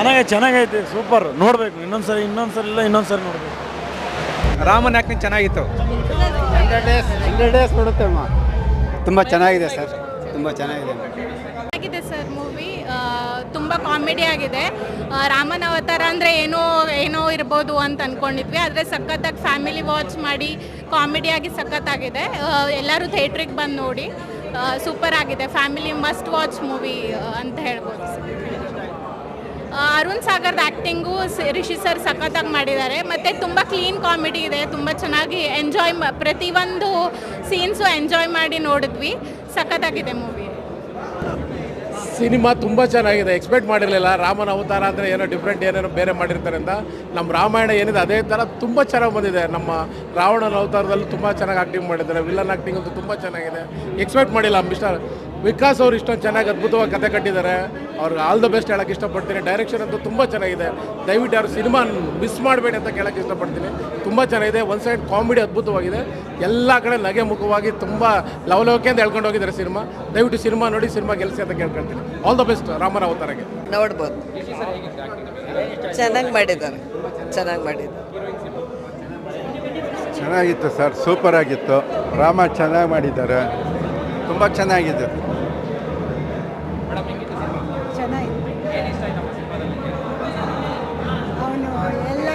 ಚೆನ್ನಾಗೈತೆ ಚೆನ್ನಾಗೈತೆ ಸೂಪರ್. ನೋಡಬೇಕು. ಇನ್ನೊಂದ್ಸರಿ ಇನ್ನೊಂದ್ಸರಿ ಇಲ್ಲ ಇನ್ನೊಂದ್ಸರಿ ನೋಡಬೇಕು. ರಾಮನ್ ಆ್ಯಕ್ಟಿಂಗ್ ಚೆನ್ನಾಗಿತ್ತು? ಹಂಡ್ರೆಡ್ ಡೇಸ್ ಹಂಡ್ರೆಡ್ ಡೇಸ್ ಕೊಡುತ್ತೆ ಅಮ್ಮ. ತುಂಬ ಚೆನ್ನಾಗಿದೆ ಸರ್. ತುಂಬ ಚೆನ್ನಾಗಿದೆ. ಆಗಿದೆ ಸರ್ ಮೂವಿ. ತುಂಬ ಕಾಮಿಡಿ ಆಗಿದೆ. ರಾಮನ ಅವತಾರ ಅಂದರೆ ಏನೋ ಏನೋ ಇರ್ಬೋದು ಅಂತ ಅಂದ್ಕೊಂಡಿದ್ವಿ ಆದರೆ ಸಖತ್ತಾಗಿ ಫ್ಯಾಮಿಲಿ ವಾಚ್ ಮಾಡಿ ಕಾಮಿಡಿಯಾಗಿ ಸಖತ್ತಾಗಿದೆ. ಎಲ್ಲರೂ ಥಿಯೇಟ್ರಿಗೆ ಬಂದು ನೋಡಿ. ಸೂಪರ್ ಆಗಿದೆ. ಫ್ಯಾಮಿಲಿ ಮಸ್ಟ್ ವಾಚ್ ಮೂವಿ ಅಂತ ಹೇಳ್ಬೋದು ಸರ್. ಅರುಣ್ ಸಾಗರ್ದ ಆ್ಯಕ್ಟಿಂಗು ರಿಷಿ ಸರ್ ಸಖತ್ತಾಗಿ ಮಾಡಿದ್ದಾರೆ. ಮತ್ತು ತುಂಬ ಕ್ಲೀನ್ ಕಾಮಿಡಿ ಇದೆ, ತುಂಬ ಚೆನ್ನಾಗಿ ಎಂಜಾಯ್ ಪ್ರತಿಯೊಂದು ಸೀನ್ಸು ಎಂಜಾಯ್ ಮಾಡಿ ನೋಡಿದ್ವಿ. ಸಖತ್ತಾಗಿದೆ ಮೂವಿ ಸಿನಿಮಾ ತುಂಬ ಚೆನ್ನಾಗಿದೆ. ಎಕ್ಸ್ಪೆಕ್ಟ್ ಮಾಡಿರಲಿಲ್ಲ. ರಾಮನ ಅವತಾರ ಅಂದರೆ ಏನೋ ಡಿಫ್ರೆಂಟ್ ಏನೇನೋ ಬೇರೆ ಮಾಡಿರ್ತಾರೆ ಅಂತ ನಮ್ಮ ರಾಮಾಯಣ ಏನಿದೆ, ಅದೇ ಥರ ತುಂಬ ಚೆನ್ನಾಗಿ ಬಂದಿದೆ. ನಮ್ಮ ರಾವಣನ ಅವತಾರದಲ್ಲಿ ತುಂಬ ಚೆನ್ನಾಗಿ ಆ್ಯಕ್ಟಿಂಗ್ ಮಾಡಿದ್ದಾರೆ. ವಿಲನ್ ಆ್ಯಕ್ಟಿಂಗ್ ಅಂತೂ ತುಂಬ ಚೆನ್ನಾಗಿದೆ. ಎಕ್ಸ್ಪೆಕ್ಟ್ ಮಾಡಿಲ್ಲ ಮಿಸ್ಟರ್. ವಿಕಾಸ್ ಅವ್ರು ಇಷ್ಟೊಂದು ಚೆನ್ನಾಗಿ ಅದ್ಭುತವಾಗಿ ಕತೆ ಕಟ್ಟಿದ್ದಾರೆ. ಅವ್ರಿಗೆ ಆಲ್ ದ ಬೆಸ್ಟ್ ಹೇಳಕ್ಕೆ ಇಷ್ಟಪಡ್ತೀನಿ. ಡೈರೆಕ್ಷನ್ ಅಂತೂ ತುಂಬ ಚೆನ್ನಾಗಿದೆ. ದಯವಿಟ್ಟು ಯಾರು ಸಿನಿಮಾ ಮಿಸ್ ಮಾಡಬೇಡಿ ಅಂತ ಕೇಳಕ್ಕೆ ಇಷ್ಟಪಡ್ತೀನಿ. ತುಂಬ ಚೆನ್ನಾಗಿದೆ. ಒಂದು ಸೈಡ್ ಕಾಮಿಡಿ ಅದ್ಭುತವಾಗಿದೆ. ಎಲ್ಲ ಕಡೆ ನಗೆ ಮುಖವಾಗಿ ತುಂಬ ಲವಲವಿಕೆ ಅಂತ ಹೇಳ್ಕೊಂಡು ಹೋಗಿದ್ದಾರೆ ಸಿನಿಮಾ. ದಯವಿಟ್ಟು ಸಿನಿಮಾ ನೋಡಿ, ಸಿನಿಮಾ ಗೆಲ್ಸಿ ಅಂತ ಕೇಳ್ಕೊಳ್ತೀನಿ. ಆಲ್ ದ ಬೆಸ್ಟ್ ರಾಮನ ಅವತಾರಗೆ ನೋಡ್ಬೋದು. ಚೆನ್ನಾಗಿ ಮಾಡಿದ್ದಾರೆ ಚೆನ್ನಾಗಿ ಮಾಡಿದ್ದು. ಚೆನ್ನಾಗಿತ್ತು ಸರ್ ಸೂಪರ್ ಆಗಿತ್ತು. ರಾಮ ಚೆನ್ನಾಗಿ ಮಾಡಿದ್ದಾರೆ. ತುಂಬ ಚೆನ್ನಾಗಿದೆ ಅವನು ಎಲ್ಲ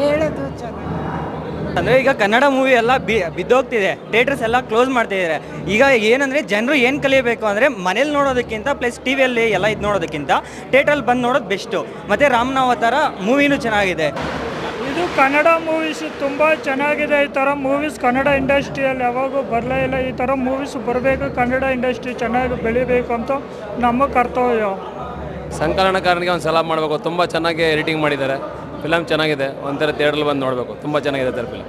ಹೇಳೋದು ಚೆನ್ನಾಗಿ ಅಂದರೆ ಈಗ ಕನ್ನಡ ಮೂವಿ ಎಲ್ಲ ಬಿ ಬಿದ್ದೋಗ್ತಿದೆ. ಥಿಯೇಟರ್ಸ್ ಎಲ್ಲ ಕ್ಲೋಸ್ ಮಾಡ್ತಿದ್ದಾರೆ. ಈಗ ಏನಂದರೆ ಜನರು ಏನು ಕಲಿಯಬೇಕು ಅಂದರೆ ಮನೇಲಿ ನೋಡೋದಕ್ಕಿಂತ ಪ್ಲಸ್ ಟಿ ವಿಯಲ್ಲಿ ಎಲ್ಲ ಇದು ನೋಡೋದಕ್ಕಿಂತ ಥಿಯೇಟ್ರಲ್ಲಿ ಬಂದು ನೋಡೋದು ಬೆಸ್ಟು ಮತ್ತು ರಾಮನಾವತಾರ ಮೂವಿನೂ ಚೆನ್ನಾಗಿದೆ. ಇದು ಕನ್ನಡ ಮೂವೀಸ್ ತುಂಬ ಚೆನ್ನಾಗಿದೆ. ಈ ಥರ ಮೂವೀಸ್ ಕನ್ನಡ ಇಂಡಸ್ಟ್ರಿಯಲ್ಲಿ ಯಾವಾಗೂ ಬರಲೇ ಇಲ್ಲ. ಈ ಥರ ಮೂವೀಸ್ ಬರಬೇಕು ಕನ್ನಡ ಇಂಡಸ್ಟ್ರಿ ಚೆನ್ನಾಗಿ ಬೆಳಿಬೇಕು ಅಂತ ನಮ್ಮ ಕರ್ತವ್ಯ. ಸಂಕಲನಕಾರನಿಗೆ ಒಂದು ಸಲ ಮಾಡಬೇಕು. ತುಂಬ ಚೆನ್ನಾಗಿ ಎಡಿಟಿಂಗ್ ಮಾಡಿದ್ದಾರೆ. ಫಿಲಮ್ ಚೆನ್ನಾಗಿದೆ ಒಂಥರ ಥಿಯೇಟ್ರಲ್ಲಿ ಬಂದು ನೋಡಬೇಕು. ತುಂಬ ಚೆನ್ನಾಗಿದೆ ಸರ್ ಫಿಲಮ್.